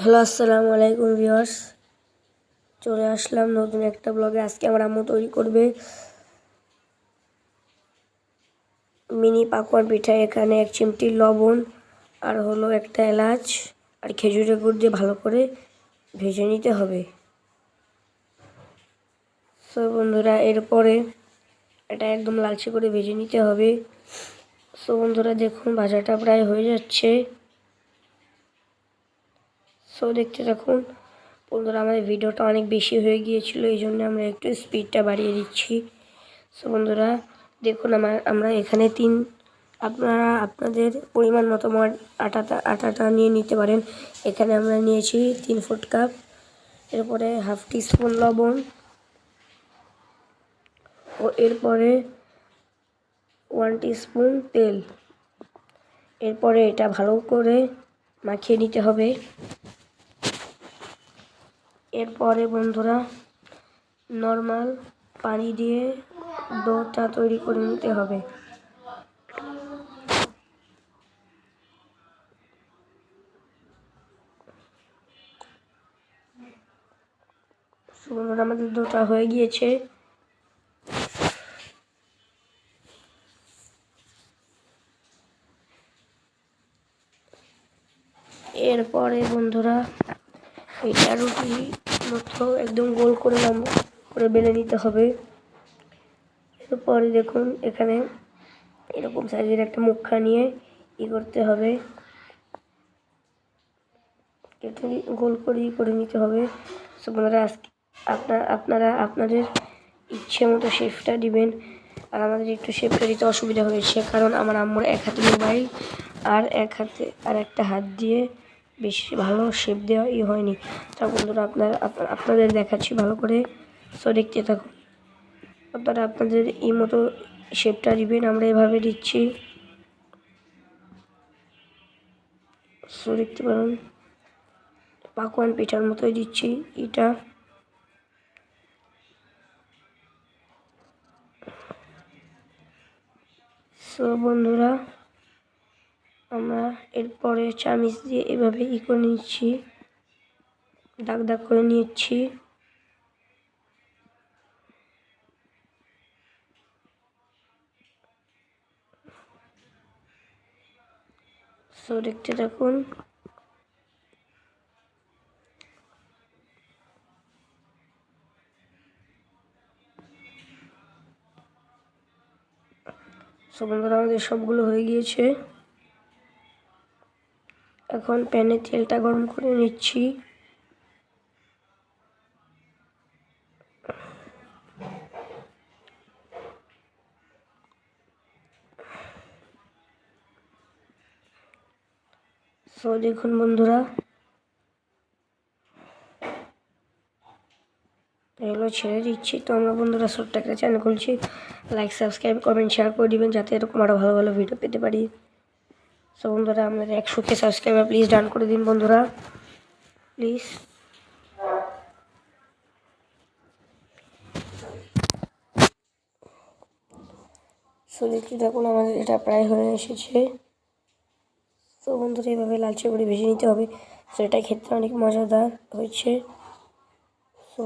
Hello, আসসালামু আলাইকুম viewers. চলে আসলাম নতুন একটা ব্লগে আজকে আমার আম্মু তৈরি করবে মিনি পাকোয়ান পিঠা। এখানে এক চিমটি লবণ আর হলো একটা এলাচ আর খেজুরের গুড় দিয়ে ভালো করে ভেজে নিতে হবে। তো বন্ধুরা, এরপরে এটা একদম লালচে করে ভেজে নিতে হবে। সো বন্ধুরা, দেখুন, ভাজাটা প্রায় হয়ে যাচ্ছে। সো দেখতে থাকুন। বন্ধুরা, আমাদের ভিডিওটা অনেক বেশি হয়ে গিয়েছিল, এই জন্য আমরা একটু স্পিডটা বাড়িয়ে দিচ্ছি। সো বন্ধুরা, দেখুন আমার, আমরা এখানে তিন, আপনারা আপনাদের পরিমাণ মতো আমার আটাটা আটাটা নিয়ে নিতে পারেন। এখানে আমরা নিয়েছি তিন ফুট কাপ এরপরে হাফ টি স্পুন লবণ, ও এরপরে ওয়ান স্পুন তেল। এরপরে এটা ভালো করে মাখিয়ে নিতে হবে। এরপরে বন্ধুরা নর্মাল পানি দিয়ে ডোটা তৈরি করে নিতে হবে। বন্ধুরা, আমাদের ডোটা হয়ে গিয়েছে। এরপরে বন্ধুরা, এটা রুটি মতো একদম গোল করে লম্বা করে বেলে নিতে হবে। এরপরে দেখুন, এখানে এরকম সাইজের একটা মুখা নিয়ে ই করতে হবে। কেটে গোল করে ই করে নিতে হবে। বন্ধুরা, আজকে আপনার, আপনারা, আপনাদের ইচ্ছে মতো শেফটা দিবেন। আর আমাদের একটু শেফটা দিতে অসুবিধা হয়েছে, কারণ আমার আম্মুর এক হাতে মোবাইল আর এক হাতে, আর একটা হাত দিয়ে বেশি ভালো শেপ দেওয়া ই হয়নি। তা বন্ধুরা আপনারা আপনাদের দেখাচ্ছি ভালো করে। সো দেখতে থাকুন। আপনারা আপনাদের এই মতো শেপটা দিবেন আমরা এভাবে দিচ্ছি। সো দেখতে পারেন। পাকোয়ান পিঠার মতোই দিচ্ছি এটা। সো বন্ধুরা আমরা এরপরে চামিচ দিয়ে এভাবে ই করে নিচ্ছি। দাগ দাগ করে নিচ্ছি। সো দেখতে থাকুন। সো বন্ধুরা, আমাদের সবগুলো হয়ে গিয়েছে। এখন প্যানে তেলটা গরম করে নিচ্ছি। সো দেখুন বন্ধুরা। এগুলো ছেড়ে দিচ্ছি। তো আমরা বন্ধুরা ছোট্ট একটা চ্যানেল খুলছি। লাইক সাবস্ক্রাইব কমেন্ট শেয়ার করে দিবেন যাতে এরকম আরও ভালো ভালো ভিডিও পেতে পারি। সো বন্ধুরা আপনাদের একশোকে সাবস্ক্রাইবার প্লিজ ডান করে দিন, বন্ধুরা। প্লিজ সো দেখতে দেখুন আমাদের এটা প্রায় হয়ে এসেছে। তো বন্ধুরা এইভাবে লালচে করে ভেজে নিতে হবে। সো এটা খেতে অনেক মজাদার হয়েছে। সো